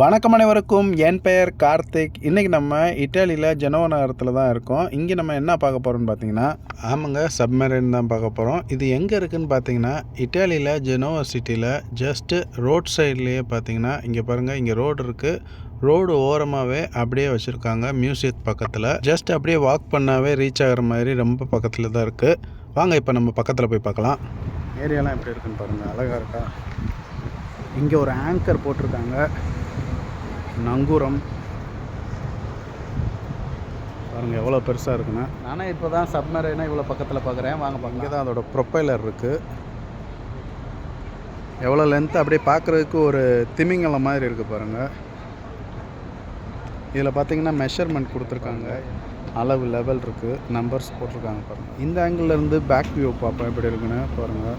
வணக்கம் அனைவருக்கும். என் பெயர் கார்த்திக். இன்றைக்கி நம்ம இட்டாலியில் ஜெனோவா நகரத்தில் தான் இருக்கோம். இங்கே நம்ம என்ன பார்க்க போகிறோம்னு பார்த்தீங்கன்னா ஆமாங்க சப்மரைன் தான் பார்க்க போகிறோம் இது எங்கே இருக்குதுன்னு பார்த்தீங்கன்னா இட்டாலியில் ஜெனோவா சிட்டியில் ஜஸ்ட்டு ரோட் சைட்லேயே பார்த்தீங்கன்னா இங்கே பாருங்கள் இங்கே ரோடு இருக்குது ரோடு ஓரமாகவே அப்படியே வச்சுருக்காங்க மியூசியத் பக்கத்தில். ஜஸ்ட் அப்படியே வாக் பண்ணாவே ரீச் ஆகிற மாதிரி ரொம்ப பக்கத்தில் தான் இருக்குது வாங்க இப்போ நம்ம பக்கத்தில் போய் பார்க்கலாம். ஏரியாலாம் எப்படி இருக்குன்னு பாருங்கள் அழகாக இருக்கா. இங்கே ஒரு ஆங்கர் போட்டிருக்காங்க. நங்கூரம். பாருங்கள் எவ்வளோ பெருசாக இருக்குன்னு. நானே இப்போ தான் சப்மரைனா இவ்வளோ பக்கத்தில் பார்க்குறேன் வாங்க பார்க்க இங்கே தான் அதோட ப்ரொப்பைலர் இருக்குது எவ்வளோ லென்த்து அப்படியே பார்க்குறதுக்கு ஒரு திமிங்கலம் மாதிரி இருக்குது பாருங்கள் இதில் பார்த்தீங்கன்னா மெஷர்மெண்ட் கொடுத்துருக்காங்க. அளவு லெவல் இருக்குது நம்பர்ஸ் போட்டிருக்காங்க பாருங்கள் இந்த இருந்து பேக் வியூ பார்ப்போம் எப்படி இருக்குன்னு பாருங்கள்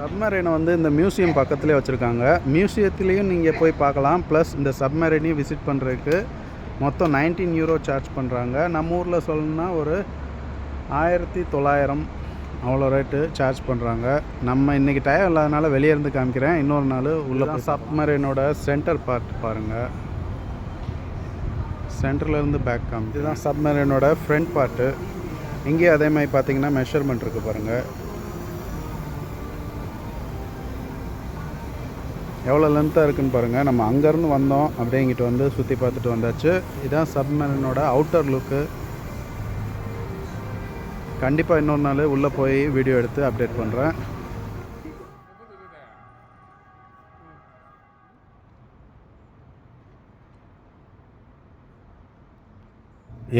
சப்மரைனை வந்து இந்த மியூசியம் பக்கத்துலேயே வச்சுருக்காங்க. மியூசியத்துலேயும் நீங்கள் போய் பார்க்கலாம். ப்ளஸ் இந்த சப்மரைனையும் விசிட் பண்ணுறதுக்கு மொத்தம் நைன்டீன் யூரோ சார்ஜ் பண்ணுறாங்க நம்ம ஊரில் சொல்லணும்னா ஒரு ஆயிரத்தி தொள்ளாயிரம் அவ்வளோ ரேட்டு சார்ஜ் பண்ணுறாங்க நம்ம இன்றைக்கி டயம் இல்லாதனால வெளியே இருந்து காமிக்கிறேன். இன்னொரு நாள் உள்ள சப்மரைனோட சென்டர் பார்ட் பாருங்கள் சென்டர்லேருந்து பேக் காமி இதுதான் சப்மரைனோட ஃப்ரண்ட் பார்ட்டு இங்கேயும் அதே மாதிரி பார்த்தீங்கன்னா மெஷர்மெண்ட் இருக்குது பாருங்கள் எவ்வளோ லென்த்தாக இருக்குன்னு பாருங்கள் நம்ம அங்கேருந்து வந்தோம் அப்படியே இங்கிட்டு வந்து சுற்றி பார்த்துட்டு வந்தாச்சு. இதான் சப்மரனோட அவுட்டர் லுக்கு கண்டிப்பாக இன்னொரு நாள் உள்ளே போய் வீடியோ எடுத்து அப்டேட் பண்ணுறேன்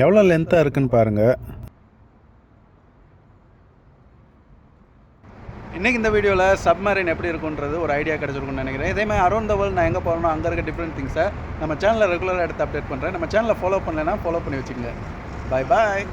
எவ்வளோ லென்த்தாக இருக்குன்னு பாருங்கள் இன்றைக்கி இந்த வீடியோவில் சப்மரின் எப்படி இருக்குன்றது ஒரு ஐடியா கிடச்சிருக்குன்னு நினைக்கிறேன். இதே மாதிரி அரௌண்ட் த வேர்ல்டு நான் எங்கே போகிறோம் அங்கே இருக்க டிஃப்ரெண்ட் திங்ஸை நம்ம சேனலில் ரெகுலராக எடுத்து அப்டேட் பண்ணுறேன் நம்ம சேனலை ஃபாலோ பண்ணலைன்னா ஃபாலோ பண்ணி வச்சுக்கோங்க. பாய் பாய்